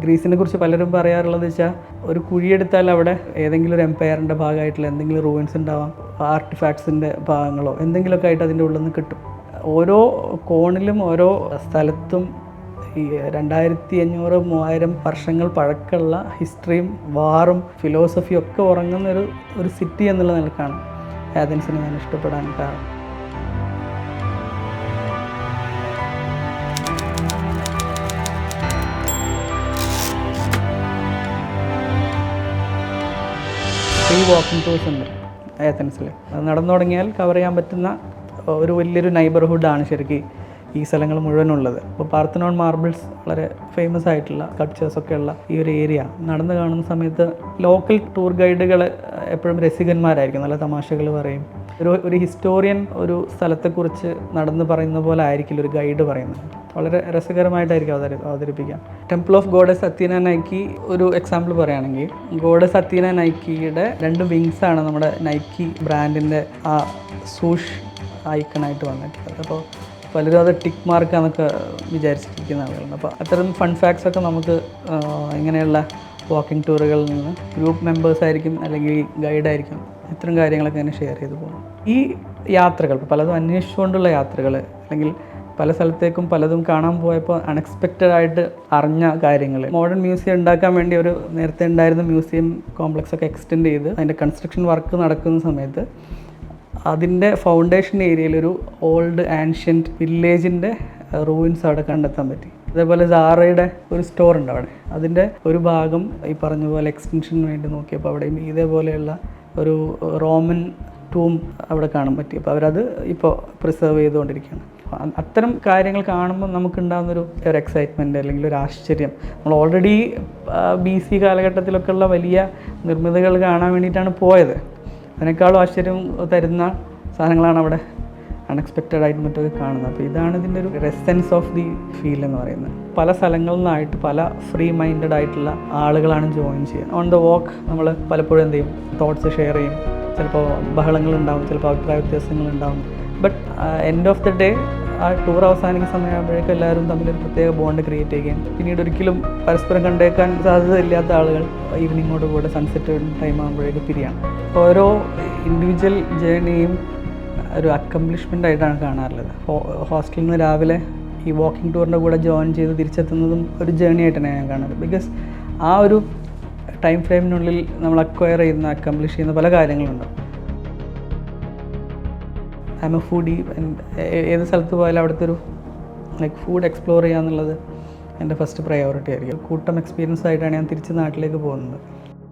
ഗ്രീസിനെ കുറിച്ച് പലരും പറയാറുള്ളത് വെച്ചാൽ ഒരു കുഴിയെടുത്താൽ അവിടെ ഏതെങ്കിലും ഒരു എംപയറിന്റെ ഭാഗമായിട്ടുള്ള എന്തെങ്കിലും റൂയിൻസ് ഉണ്ടാവാം ആർട്ടിഫാക്ട്സിന്റെ ഭാഗങ്ങളോ എന്തെങ്കിലുമൊക്കെ ആയിട്ട് അതിന്റെ ഉള്ളിൽ നിന്ന് കിട്ടും. ഓരോ കോണിലും ഓരോ സ്ഥലത്തും ഈ രണ്ടായിരത്തി അഞ്ഞൂറ് മൂവായിരം വർഷങ്ങൾ പഴക്കമുള്ള ഹിസ്റ്ററിയും വാറും ഫിലോസഫിയും ഒക്കെ ഉറങ്ങുന്ന ഒരു ഒരു സിറ്റി എന്നുള്ള നിലക്കാണ് ആഥൻസിനെ ഞാൻ ഇഷ്ടപ്പെടാൻ കാരണം. ഫ്രീ വാക്കിംഗ് ടൂർസ് ഉണ്ട് ഏത്തൻസിൽ അത് നടന്നു തുടങ്ങിയാൽ കവർ ചെയ്യാൻ പറ്റുന്ന ഒരു വലിയൊരു നൈബർഹുഡാണ് ശരിക്കും ഈ സ്ഥലങ്ങൾ മുഴുവനുള്ളത്. അപ്പോൾ പാർത്തനോൺ മാർബിൾസ് വളരെ ഫേമസ് ആയിട്ടുള്ള സ്കൾപ്ചേഴ്സ് ഒക്കെ ഉള്ള ഈ ഒരു ഏരിയ നടന്നു കാണുന്ന സമയത്ത് ലോക്കൽ ടൂർ ഗൈഡുകൾ എപ്പോഴും രസികന്മാരായിരിക്കും. നല്ല തമാശകൾ പറയും. ഒരു ഒരു ഹിസ്റ്റോറിയൻ ഒരു സ്ഥലത്തെക്കുറിച്ച് നടന്ന് പറയുന്ന പോലെ ആയിരിക്കില്ല ഒരു ഗൈഡ് പറയുന്നത്. വളരെ രസകരമായിട്ടായിരിക്കും അവതരി അവതരിപ്പിക്കാം temple of goddess Athena Nike ഒരു എക്സാമ്പിൾ പറയുകയാണെങ്കിൽ ഗോഡസ് അത്തീന നൈക്കിയുടെ രണ്ട് വിങ്സ് ആണ് നമ്മുടെ നൈക്കി ബ്രാൻഡിന്റെ ആ സൂഷ് ഐക്കണായിട്ട് വന്നിട്ടുള്ളത്. അപ്പോൾ പലരും അത് ടിക്ക് മാർക്കാന്നൊക്കെ വിചാരിച്ചിരിക്കുന്ന ആളുകളുണ്ട് അപ്പോൾ അത്തരം ഫൺ ഫാക്ട്സ് ഒക്കെ നമുക്ക് ഇങ്ങനെയുള്ള വാക്കിംഗ് ടൂറുകളിൽ നിന്ന് ഗ്രൂപ്പ് മെമ്പേഴ്സ് ആയിരിക്കും അല്ലെങ്കിൽ ഗൈഡായിരിക്കും ഇത്തരം കാര്യങ്ങളൊക്കെ ഇങ്ങനെ ഷെയർ ചെയ്തു പോകും ഈ യാത്രകൾ പലതും അന്വേഷിച്ചുകൊണ്ടുള്ള യാത്രകൾ അല്ലെങ്കിൽ പല സ്ഥലത്തേക്കും പലതും കാണാൻ പോയപ്പോൾ അൺഎക്സ്പെക്റ്റഡ് ആയിട്ട് അറിഞ്ഞ കാര്യങ്ങൾ. മോഡേൺ മ്യൂസിയം ഉണ്ടാക്കാൻ വേണ്ടി ഒരു നേരത്തെ ഉണ്ടായിരുന്ന മ്യൂസിയം കോംപ്ലക്സ് ഒക്കെ എക്സ്റ്റെൻഡ് ചെയ്ത് അതിന്റെ കൺസ്ട്രക്ഷൻ വർക്ക് നടക്കുന്ന സമയത്ത് അതിന്റെ ഫൗണ്ടേഷൻ ഏരിയയിലൊരു ഓൾഡ് ആൻഷ്യന്റ് വില്ലേജിന്റെ റൂയിൻസ് അവിടെ കണ്ടെത്താൻ പറ്റി. അതേപോലെ സാറയുടെ ഒരു സ്റ്റോർ ഉണ്ട് അവിടെ. അതിന്റെ ഒരു ഭാഗം ഈ പറഞ്ഞ പോലെ എക്സ്റ്റൻഷന് വേണ്ടി നോക്കിയപ്പോൾ അവിടെയും ഇതേപോലെയുള്ള ഒരു റോമൻ ടൂം അവിടെ കാണാൻ പറ്റി. അപ്പോൾ അവരത് ഇപ്പോൾ പ്രിസർവ് ചെയ്തുകൊണ്ടിരിക്കുകയാണ്. അത്തരം കാര്യങ്ങൾ കാണുമ്പോൾ നമുക്കുണ്ടാകുന്നൊരു ഒരു എക്സൈറ്റ്മെന്റ് അല്ലെങ്കിൽ ഒരു ആശ്ചര്യം. നമ്മൾ ഓൾറെഡി ബി സി കാലഘട്ടത്തിലൊക്കെയുള്ള വലിയ നിർമ്മിതികൾ കാണാൻ വേണ്ടിയിട്ടാണ് പോയത്. അതിനേക്കാളും ആശ്ചര്യം തരുന്ന സാധനങ്ങളാണ് അവിടെ അൺഎക്സ്പെക്റ്റഡ് ആയിട്ട് മറ്റൊക്കെ കാണുന്നത്. അപ്പോൾ ഇതാണ് ഇതിന്റെ ഒരു റെസെൻസ് ഓഫ് ദി ഫീൽ എന്ന് പറയുന്നത്. പല സ്ഥലങ്ങളിൽ നിന്നായിട്ട് പല ഫ്രീ മൈൻഡഡ് ആയിട്ടുള്ള ആളുകളാണ് ജോയിൻ ചെയ്യുക ഓൺ ദ വാക്ക് നമ്മൾ പലപ്പോഴും എന്ത് ചെയ്യും? തോട്ട്സ് ഷെയർ ചെയ്യും. ചിലപ്പോൾ ബഹളങ്ങളുണ്ടാവും ചിലപ്പോൾ അഭിപ്രായ വ്യത്യാസങ്ങളുണ്ടാവും but end of the day ആ ടൂർ അവസാനിക്കുന്ന സമയമാകുമ്പോഴേക്കും എല്ലാവരും തമ്മിൽ ഒരു പ്രത്യേക ബോണ്ട് ക്രിയേറ്റ് ചെയ്യുകയും പിന്നീട് ഒരിക്കലും പരസ്പരം കണ്ടേക്കാൻ സാധ്യതയില്ലാത്ത ആളുകൾ ഈവനിങ്ങോട് കൂടെ സൺസെറ്റ് ടൈം ആകുമ്പോഴേക്കും പിരിയാണ് ഓരോ ഇൻഡിവിജ്വൽ ജേണിയും ഒരു അക്കംപ്ലിഷ്മെന്റ് ആയിട്ടാണ് കാണാറുള്ളത്. ഹോസ്റ്റലിൽ നിന്ന് രാവിലെ ഈ വാക്കിംഗ് ടൂറിന്റെ കൂടെ ജോയിൻ ചെയ്ത് തിരിച്ചെത്തുന്നതും ഒരു ജേണി ആയിട്ടാണ് ഞാൻ കാണുന്നത്. ബിക്കോസ് ആ ഒരു ടൈം ഫ്രെയിമിനുള്ളിൽ നമ്മൾ അക്വയർ ചെയ്യുന്ന അക്കംപ്ലിഷ് ചെയ്യുന്ന പല കാര്യങ്ങളുണ്ട്. ഐ എം എ ഫുഡി ഏത് സ്ഥലത്ത് പോയാലും അവിടുത്തെ ഒരു ലൈക്ക് ഫുഡ് എക്സ്പ്ലോർ ചെയ്യുക എന്നുള്ളത് എന്റെ ഫസ്റ്റ് പ്രയോറിറ്റി ആയിരിക്കും. കൂട്ടം എക്സ്പീരിയൻസ് ആയിട്ടാണ് ഞാൻ തിരിച്ച് നാട്ടിലേക്ക് പോകുന്നത്.